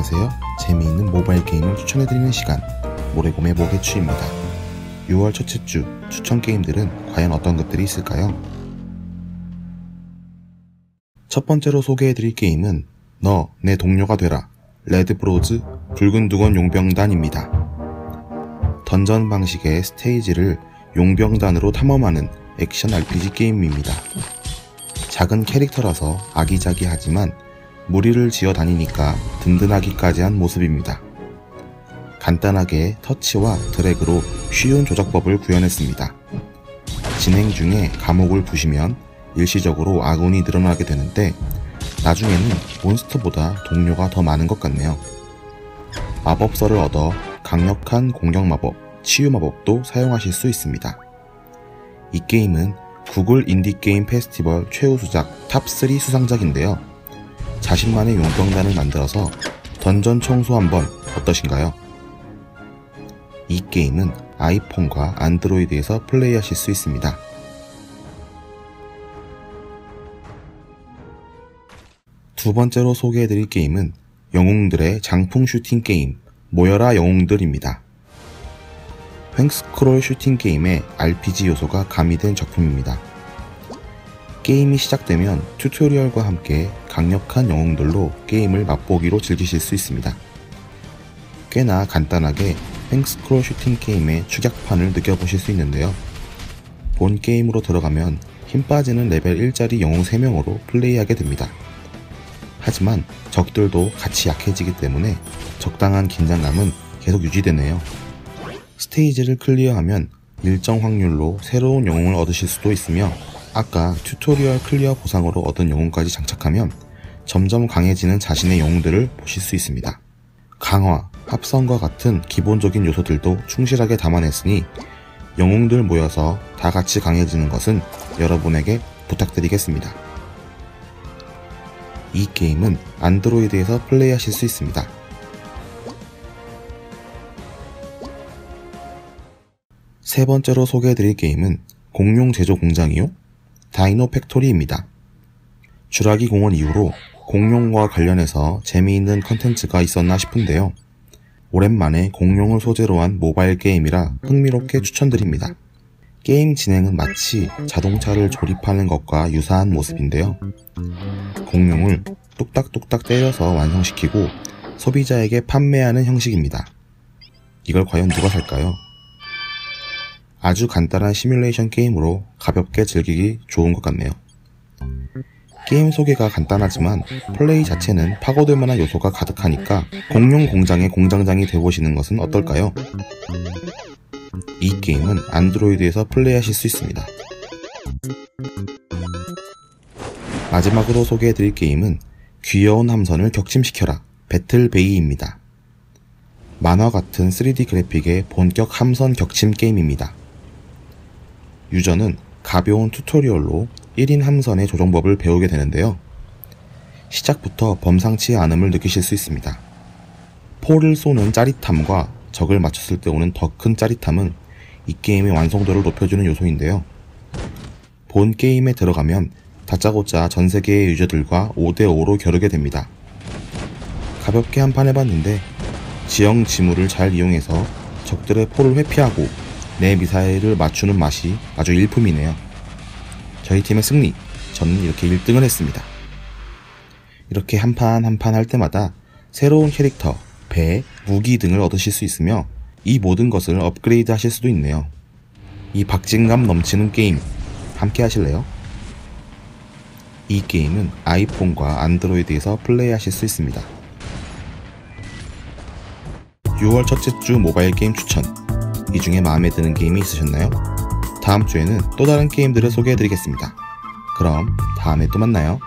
안녕하세요. 재미있는 모바일 게임을 추천해드리는 시간 모래곰의 모개추입니다. 6월 첫째 주 추천 게임들은 과연 어떤 것들이 있을까요? 첫 번째로 소개해드릴 게임은 너 내 동료가 되라 레드브로즈 붉은 두건 용병단입니다. 던전 방식의 스테이지를 용병단으로 탐험하는 액션 RPG 게임입니다. 작은 캐릭터라서 아기자기하지만 무리를 지어 다니니까 든든하기까지 한 모습입니다. 간단하게 터치와 드래그로 쉬운 조작법을 구현했습니다. 진행 중에 감옥을 부시면 일시적으로 아군이 늘어나게 되는데 나중에는 몬스터보다 동료가 더 많은 것 같네요. 마법서를 얻어 강력한 공격 마법, 치유 마법도 사용하실 수 있습니다. 이 게임은 구글 인디게임 페스티벌 최우수작 탑3 수상작인데요. 자신만의 용병단을 만들어서 던전 청소 한번 어떠신가요? 이 게임은 아이폰과 안드로이드에서 플레이하실 수 있습니다. 두 번째로 소개해드릴 게임은 영웅들의 장풍 슈팅 게임 모여라 영웅들입니다. 횡스크롤 슈팅 게임에 RPG 요소가 가미된 작품입니다. 게임이 시작되면 튜토리얼과 함께 강력한 영웅들로 게임을 맛보기로 즐기실 수 있습니다. 꽤나 간단하게 횡스크롤 슈팅 게임의 축약판을 느껴보실 수 있는데요. 본 게임으로 들어가면 힘 빠지는 레벨 1짜리 영웅 3명으로 플레이하게 됩니다. 하지만 적들도 같이 약해지기 때문에 적당한 긴장감은 계속 유지되네요. 스테이지를 클리어하면 일정 확률로 새로운 영웅을 얻으실 수도 있으며 아까 튜토리얼 클리어 보상으로 얻은 영웅까지 장착하면 점점 강해지는 자신의 영웅들을 보실 수 있습니다. 강화, 합성과 같은 기본적인 요소들도 충실하게 담아냈으니 영웅들 모여서 다 같이 강해지는 것은 여러분에게 부탁드리겠습니다. 이 게임은 안드로이드에서 플레이하실 수 있습니다. 세 번째로 소개해드릴 게임은 공룡 제조 공장이요? 다이노 팩토리입니다. 주라기 공원 이후로 공룡과 관련해서 재미있는 컨텐츠가 있었나 싶은데요. 오랜만에 공룡을 소재로 한 모바일 게임이라 흥미롭게 추천드립니다. 게임 진행은 마치 자동차를 조립하는 것과 유사한 모습인데요. 공룡을 뚝딱뚝딱 때려서 완성시키고 소비자에게 판매하는 형식입니다. 이걸 과연 누가 살까요? 아주 간단한 시뮬레이션 게임으로 가볍게 즐기기 좋은 것 같네요. 게임 소개가 간단하지만 플레이 자체는 파고들 만한 요소가 가득하니까 공룡 공장의 공장장이 되보시는 것은 어떨까요? 이 게임은 안드로이드에서 플레이하실 수 있습니다. 마지막으로 소개해드릴 게임은 귀여운 함선을 격침시켜라 배틀베이입니다. 만화 같은 3D 그래픽의 본격 함선 격침 게임입니다. 유저는 가벼운 튜토리얼로 1인 함선의 조종법을 배우게 되는데요. 시작부터 범상치 않음을 느끼실 수 있습니다. 포를 쏘는 짜릿함과 적을 맞췄을 때 오는 더 큰 짜릿함은 이 게임의 완성도를 높여주는 요소인데요. 본 게임에 들어가면 다짜고짜 전 세계의 유저들과 5대5로 겨루게 됩니다. 가볍게 한 판 해봤는데 지형 지물을 잘 이용해서 적들의 포를 회피하고 내 미사일을 맞추는 맛이 아주 일품이네요. 저희 팀의 승리, 저는 이렇게 1등을 했습니다. 이렇게 한 판 한 판 할 때마다 새로운 캐릭터, 배, 무기 등을 얻으실 수 있으며 이 모든 것을 업그레이드 하실 수도 있네요. 이 박진감 넘치는 게임 함께 하실래요? 이 게임은 아이폰과 안드로이드에서 플레이하실 수 있습니다. 6월 첫째 주 모바일 게임 추천 이 중에 마음에 드는 게임이 있으셨나요? 다음 주에는 또 다른 게임들을 소개해드리겠습니다. 그럼 다음에 또 만나요.